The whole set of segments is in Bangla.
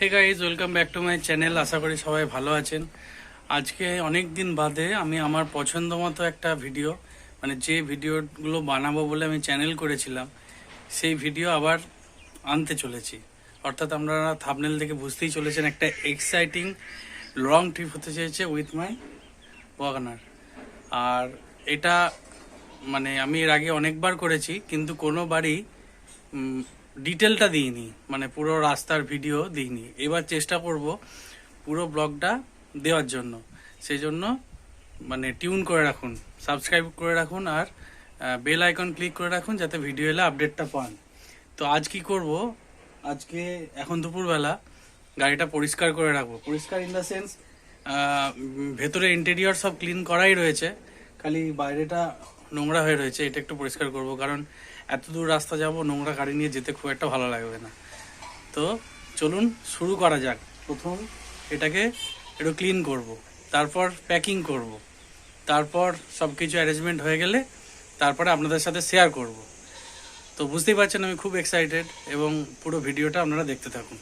Hey guys welcome back to my channel আশা করি সবাই ভালো আছেন। আজকে অনেক দিন বাদে আমি আমার পছন্দ মতো একটা ভিডিও মানে যে ভিডিওগুলো বানাবো বলে আমি চ্যানেল করেছিলাম, সেই ভিডিও আবার আনতে চলেছি। অর্থাৎ আপনারা থাবনেল থেকে বুঝতেই চলেছেন একটা এক্সাইটিং লং ট্রিপ হতে চেয়েছে উইথ মাই ওয়াগনার আর এটা মানে আমি এর আগে অনেকবার করেছি, কিন্তু কোনো বাড়ি ডিটেলটা দিইনি মানে পুরো রাস্তার ভিডিও দিইনি। এবার চেষ্টা করব পুরো ব্লগটা দেওয়ার জন্য। সেই জন্য মানে টিউন করে রাখুন সাবস্ক্রাইব করে রাখুন, আর বেল আইকন ক্লিক করে রাখুন যাতে ভিডিও এলে আপডেটটা পান। তো আজ কি করব? আজকে এখন দুপুরবেলা গাড়িটা পরিষ্কার করে রাখব। পরিষ্কার ইন দ্য সেন্স ভেতরে ইন্টেরিয়র সব ক্লিন করাই রয়েছে। খালি বাইরেটা নোংরা হয়ে রয়েছে, এটা একটু পরিষ্কার করব। কারণ এত দূর রাস্তা যাব, নোংরা গাড়ি নিয়ে যেতে খুব একটা ভালো লাগবে না। তো চলুন শুরু করা যাক। প্রথম এটাকে একটু ক্লিন করব, তারপর প্যাকিং করব, তারপর সব কিছু অ্যারেঞ্জমেন্ট হয়ে গেলে তারপরে আপনাদের সাথে শেয়ার করব। তো বুঝতেই পারছেন আমি খুব এক্সাইটেড এবং পুরো ভিডিওটা আপনারা দেখতে থাকুন।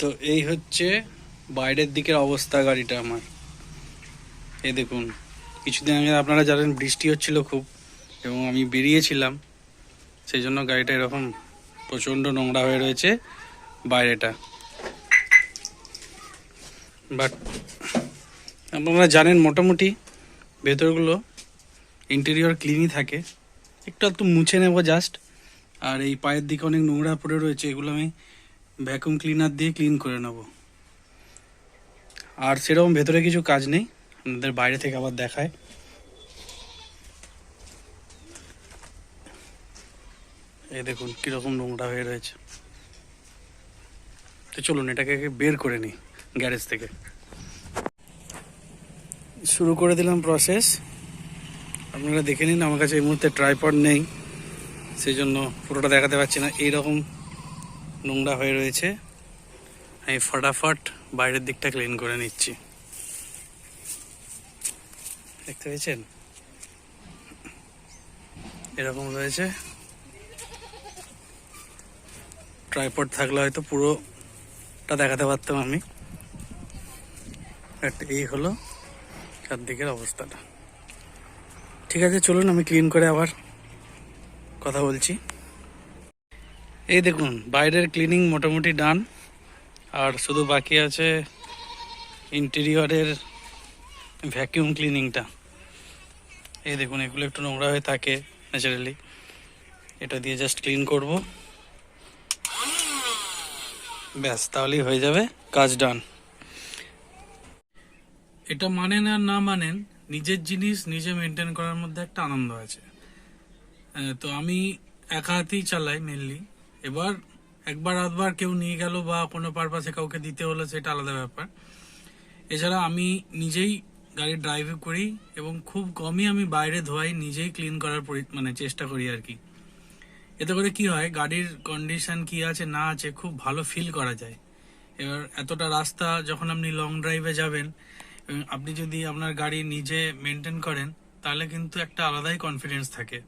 তো এই হচ্ছে বাইরের দিকের অবস্থা গাড়িটা আমার। এ দেখুন কিছুদিন আগে আপনারা জানেন বৃষ্টি হচ্ছিল খুব এবং আমি বেরিয়েছিলাম। সেই জন্য গাড়িটা এরকম প্রচণ্ড নোংরা হয়ে রয়েছে বাইরেটা। বাট আপনারা জানেন মোটামুটি ভেতরগুলো ইন্টেরিয়র ক্লিনই থাকে। একটু একটু মুছে নেব জাস্ট আর এই পায়ের দিকে অনেক নোংরা পড়ে রয়েছে, এগুলো আমি ভ্যাকুম ক্লিনার দিয়ে ক্লিন করে নেব। আর সেরকম ভেতরে কিছু কাজ নেই। আপনাদের বাইরে থেকে আবার দেখায়। এই দেখুন, কীরকম নোংরা হয়ে রয়েছে। তো চলুন, এটাকে বের করে নিই গ্যারেজ থেকে। শুরু করে দিলাম প্রসেস আপনারা দেখে নিন, আমার কাছে এই মুহূর্তে ট্রাইপড নেই। সেই জন্য পুরোটা দেখাতে পারছি না। এইরকম নোংরা হয়ে রয়েছে। আমি ফটাফট বাইরের দিকটা ক্লিন করে নিচ্ছি। দেখতে পেয়েছেন? এরকম রয়েছে। ট্রাইপড থাকলে হয়তো পুরোটা দেখাতে পারতাম আমি। এই হলো চারদিকের অবস্থাটা। ঠিক আছে, চলুন আমি ক্লিন করে আবার কথা বলছি। এই দেখুন, বাইরের ক্লিনিং মোটামুটি ডান আর শুধু বাকি আছে ইন্টেরিয়রের ভ্যাকিউম ক্লিনিংটা এই দেখুন, এগুলো একটু নোংরা হয়ে থাকে ন্যাচারালি এটা দিয়ে জাস্ট ক্লিন করব। ব্যাস, তাহলেই হয়ে যাবে, কাজ ডান এটা মানেন আর না মানেন, নিজের জিনিস নিজে মেনটেন করার মধ্যে একটা আনন্দ আছে। তো আমি একা হাতেই চালাই মেনলি এবার একবার আধবার কেউ নিয়ে গেল বা কোনো পারপাসে কাউকে দিতে হলো, সেটা আলাদা ব্যাপার। এছাড়া আমি নিজেই গাড়ি ড্রাইভ করি এবং খুব কমই আমি বাইরে ধোয়াই, নিজেই ক্লিন করার মানে চেষ্টা করি আর কি। এতে করে কি হয়, গাড়ির কন্ডিশন কি আছে, না আছে, খুব ভালো ফিল করা যায়। এবার এতটা রাস্তা, যখন আপনি লং ড্রাইভে যাবেন আপনি যদি আপনার গাড়ি নিজে মেনটেন করেন, তাহলে কিন্তু একটা আলাদাই কনফিডেন্স থাকে।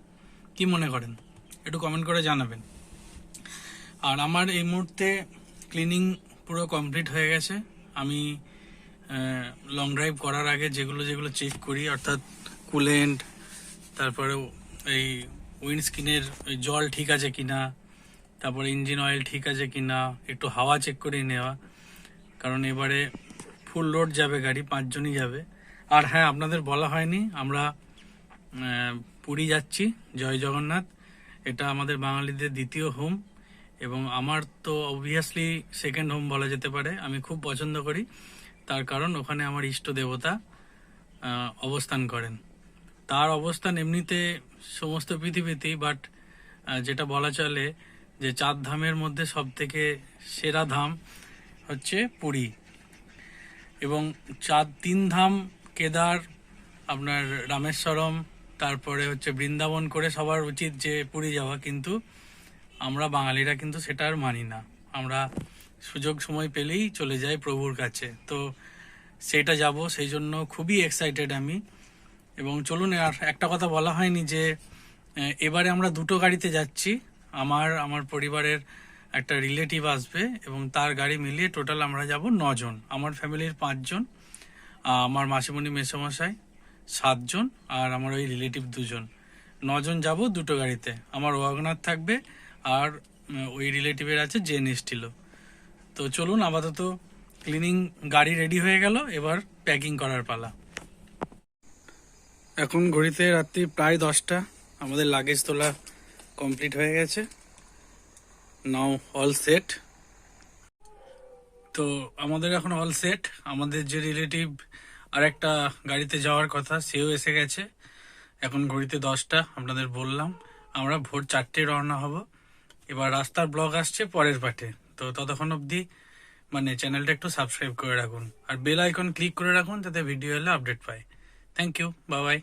কি মনে করেন? একটু কমেন্ট করে জানাবেন। আর আমার এই মুহূর্তে ক্লিনিং পুরো কমপ্লিট হয়ে গেছে। আমি লং ড্রাইভ করার আগে যেগুলো যেগুলো চেক করি, অর্থাৎ কুলেন্ট তারপরে এই উইন্ডস্ক্রিনের জল ঠিক আছে কিনা, তারপরে ইঞ্জিন অয়েল ঠিক আছে কিনা, একটু হাওয়া চেক করে নেওয়া। কারণ এবারে ফুল লোড যাবে গাড়ি, পাঁচজনই যাবে। আর হ্যাঁ আপনাদের বলা হয়নি, আমরা পুরী যাচ্ছি, জয় জগন্নাথ। এটা আমাদের বাঙালিদের দ্বিতীয় হোম এবং আমার তো অবভিয়াসলি সেকেন্ড হোম বলা যেতে পারে। আমি খুব পছন্দ করি। তার কারণ ওখানে আমার ইষ্ট দেবতা অবস্থান করেন। তার অবস্থান এমনিতে সমস্ত পৃথিবীতেই বাট যেটা বলা চলে যে চার ধামের মধ্যে সব থেকে সেরা ধাম হচ্ছে পুরী। এবং চার তিন ধাম, কেদার, আপনার রামেশ্বরম, তারপরে হচ্ছে বৃন্দাবন করে সবার উচিত যে পুরী যাওয়া, কিন্তু আমরা বাঙালিরা কিন্তু সেটা আর মানি না। আমরা সুযোগ সময় পেলেই চলে যায় প্রভুর কাছে। তো সেটা যাব, সেই জন্য খুবই এক্সাইটেড আমি। এবং চলুন, আর একটা কথা বলা হয়নি যে এবারে আমরা দুটো গাড়িতে যাচ্ছি। আমার আমার পরিবারের একটা রিলেটিভ আসবে এবং তার গাড়ি মিলিয়ে টোটাল আমরা যাব নজন। আমার ফ্যামিলির পাঁচজন আমার মাসিমণি মেসোমশাই সাতজন আর আমার ওই রিলেটিভ দুজন। নজন যাব দুটো গাড়িতে। আমার ওয়াগনার থাকবে আর ওই রিলেটিভের আছে জেন স্টিলও তো চলুন আপাতত ক্লিনিং গাড়ি রেডি হয়ে গেল, এবার প্যাকিং করার পালা। এখন ঘড়িতে রাত্রি প্রায় দশটা, আমাদের লাগেজ তোলা কমপ্লিট হয়ে গেছে। নাও অল সেট তো আমাদের এখন অল সেট আমাদের যে রিলেটিভ আর একটা গাড়িতে যাওয়ার কথা, সেও এসে গেছে। এখন ঘড়িতে দশটা, আপনাদের বললাম। আমরা ভোর চারটে রওনা হব। এবার রাস্তার ব্লগ আসছে পরের পাঠে। তো ততক্ষণ অবধি মানে চ্যানেলটা একটু সাবস্ক্রাইব করে রাখুন। আর বেল আইকন ক্লিক করে রাখুন, যাতে ভিডিও এলে আপডেট পায় থ্যাংক ইউ বাই বাই